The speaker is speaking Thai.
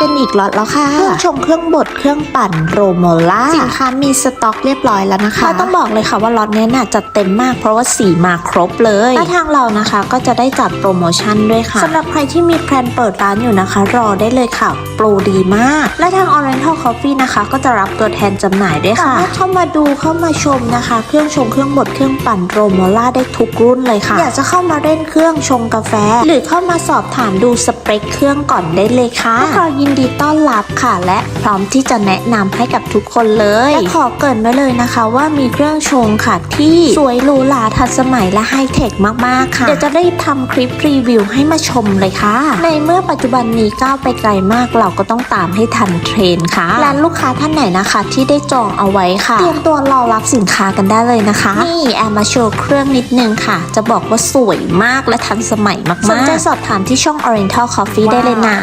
กันอีกล็อตแล้วค่ะ เครื่องชงเครื่องบดเครื่องปั่นโรโมล่าสินค้ามีสต็อกเรียบร้อยแล้วนะคะต้องบอกเลยค่ะว่าล็อตนี้น่ะจัดเต็มมากเพราะว่าสีมาครบเลยและทางเรานะคะก็จะได้จัดโปรโมชั่นด้วยค่ะสำหรับใครที่มีแพลนเปิดร้านอยู่นะคะ รอได้เลยค่ะ โปรดีมาก และทาง Oriental Coffee นะคะ ก็จะรับตัวแทนจำหน่ายด้วยค่ะสามารถเข้ามาดูเข้ามาชมนะคะ เครื่องชงเครื่องบดเครื่องปั่นโรโมล่าได้ทุกรุ่นเลยค่ะ อยากจะเข้ามาเล่นเครื่องชงกาแฟ หรือเข้ามาสอบถามดูสเปคเครื่องก่อนได้เลยค่ะพวกเรายินดีต้อนรับค่ะ และพร้อมที่จะแนะนำให้กับทุกคนเลยและขอเกรินไว้เลยนะคะว่ามีเครื่องชงค่ะที่สวยหรูหราทันสมัยและไฮเทคมากๆค่ะ เดี๋ยวจะได้ทำคลิปรีวิวให้มาชมเลยค่ะ ในเมื่อปัจจุบันนี้ก้าวไปไกลมากเราก็ต้องตามให้ทันเทรนด์ค่ะร้านลูกค้าท่านไหนนะคะ ที่ได้จองเอาไว้ค่ะ เตรียมตัวรอรับสินค้ากันได้เลยนะคะ นี่แอมมาโชว์เครื่องนิดนึงค่ะ จะบอกว่าสวยมากและทันสมัยมากๆสนใจสอบถามที่ช่อง Oriental Coffee ได้เลยนะ